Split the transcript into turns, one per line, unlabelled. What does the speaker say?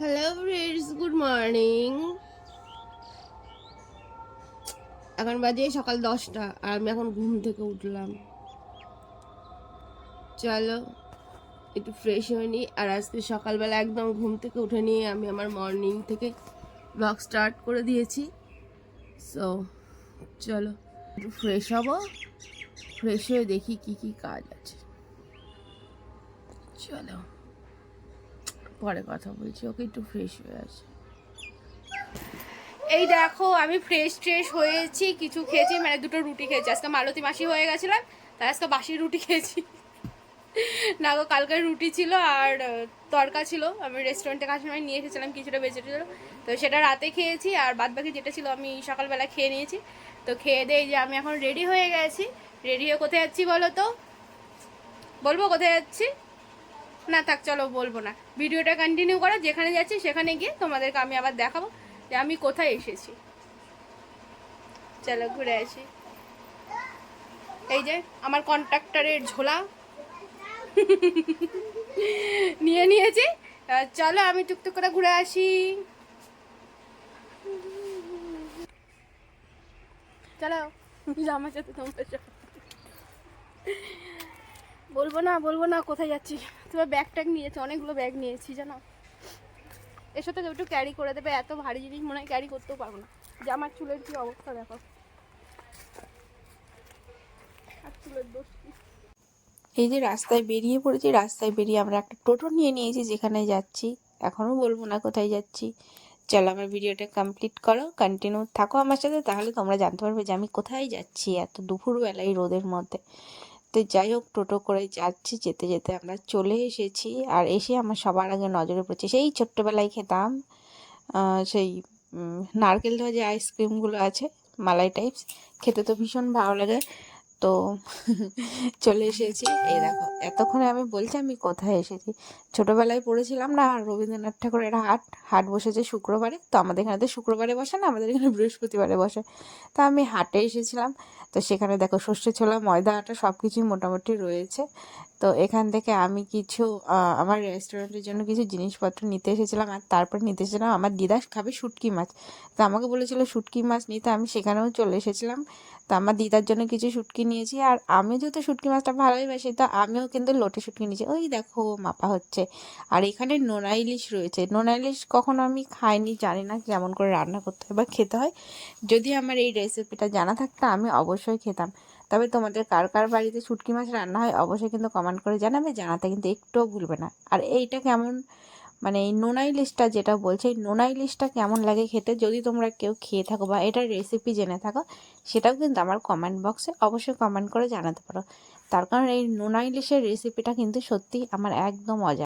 Hello friends good morning এখন বাজে সকাল দশটা, আর আমি এখন ঘুম থেকে উঠলাম। চলো, একটু ফ্রেশ হয়ে নিই আর আজকে সকালবেলা একদম ঘুম থেকে উঠে নিয়ে আমি আমার মর্নিং থেকে ব্লগ স্টার্ট করে দিয়েছি। সো চলো, একটু ফ্রেশ হব। ফ্রেশ হয়ে দেখি কি কি কাজ আছে। চলো। পরে কথা বলছি, ওকে একটু ফ্রেশ হয়ে আছে।
এই দেখো, আমি ফ্রেশ ট্রেশ হয়েছি, কিছু খেয়েছি মানে দুটো রুটি খেয়েছি। আজকে মালতী মাসি হয়ে গেছিলাম, তাই আজকে বাসি রুটি খেয়েছি। না গো কালকের রুটি ছিল আর তরকা ছিল। আমি রেস্টুরেন্টে কাছে সময় নিয়ে এসেছিলাম, কিছুটা বেঁচে ছিল। তো সেটা রাতে খেয়েছি, আর বাদ বাকি যেটা ছিল আমি সকালবেলা খেয়ে নিয়েছি। তো খেয়ে দিয়ে যে আমি এখন রেডি হয়ে গেছি। রেডি হয়ে কোথায় যাচ্ছি বলো তো? বলব কোথায় যাচ্ছি? না থাক, চলো বলব না। ভিডিওটা কন্টিনিউ করো, যেখানে যাচ্ছি সেখানে গিয়ে তোমাদেরকে আমি আবার দেখাবো যে আমি কোথায় এসেছি। চলো ঘুরে আসি। এই যে, আমার কন্ট্রাক্টরের ঝোলা। নিয়ে নিয়েছি। চলো আমি টুকটুক করে ঘুরে আসি। চলো। আমার সাথে বলব না বলব না, কোথায় যাচ্ছি? তোমার ব্যাগ ট্যাগ নিয়েছি, অনেকগুলো ব্যাগ নিয়েছি, জানো? এর সাথে একটু ক্যারি করে দেবে, এত ভারী জিনিস মনে হয় ক্যারি করতেও পারব না। যে আমার চুলের কি অবস্থা দেখো?
এই যে রাস্তায় বেরিয়ে পড়েছি, রাস্তায় বেরিয়ে আমরা একটা টোটো নিয়ে নিয়েছি, যেখানে যাচ্ছি। এখনও বলব না কোথায় যাচ্ছি। চলো আমার ভিডিওটা কমপ্লিট করো কন্টিনিউ থাকো আমার সাথে, তাহলে তোমরা জানতে পারবে যে আমি কোথায় যাচ্ছি এত দুপুরবেলা এই রোদের মধ্যে। তো যাই হোক, টোটো করে যাচ্ছি, যেতে যেতে আমরা চলে এসেছি। আর এসে আমার সবার আগে নজরে পড়ছে সেই ছোট্টবেলায় খেতাম সেই নারকেল ধোয়া যে আইসক্রিমগুলো আছে, মালাই টাইপস খেতে তো ভীষণ ভালো লাগে। তো চলে এসেছি। এই দেখো, এতক্ষণে আমি বলছি আমি কোথায় এসেছি। ছোটবেলায় পড়েছিলাম না, রবীন্দ্রনাথ ঠাকুরের হাট। হাট বসেছে শুক্রবারে, তো আমাদের এখানে তো শুক্রবারে বসে না, আমাদের এখানে বৃহস্পতিবারে বসে। তা আমি হাটে এসেছিলাম, তো সেখানে দেখো সর্ষে ছোলা, ময়দা, আটা সব কিছুই মোটামুটি রয়েছে। তো এখান থেকে আমি কিছু আমার রেস্টুরেন্টের জন্য কিছু জিনিসপত্র নিতে এসেছিলাম আর তারপর নিতে এসেছিলাম আমার দিদা খাবে শুটকি মাছ। তো আমাকে বলেছিল শুটকি মাছ নিতে, আমি সেখানেও চলে এসেছিলাম। তো আমার দিদার জন্য কিছু শুটকি নিয়েছি আর আমি যেহেতু শুটকি মাছটা ভালোবাসি, তো আমিও কিন্তু লোটে শুটকি নিয়েছি। ওই দেখো মাপা হচ্ছে। আর এখানে নোনা ইলিশ রয়েছে। নোনা ইলিশ কখনো আমি খাইনি, জানি না কেমন করে রান্না করতে হয় বা খেতে হয়। যদি আমার এই রেসিপিটা জানা থাকতো, আমি অবশ্যই খেতাম। তবে তোমাদের কার কার বাড়িতে শুটকি মাছ রান্না হয় অবশ্যই কিন্তু কমেন্ট করে জানাবে, জানাতে কিন্তু একটুও ভুলবে না। আর এইটা কেমন মানে এই নোনা ইলিশটা যেটা বলছে, এই নোনা ইলিশটা কেমন লাগে খেতে যদি তোমরা কেউ খেয়ে থাকো বা এটার রেসিপি জেনে থাকো, সেটাও কিন্তু আমার কমেন্ট বক্সে অবশ্যই কমেন্ট করে জানাতে পারো। তার কারণ এই নোনা ইলিশের রেসিপিটা কিন্তু সত্যি আমার একদম অজানা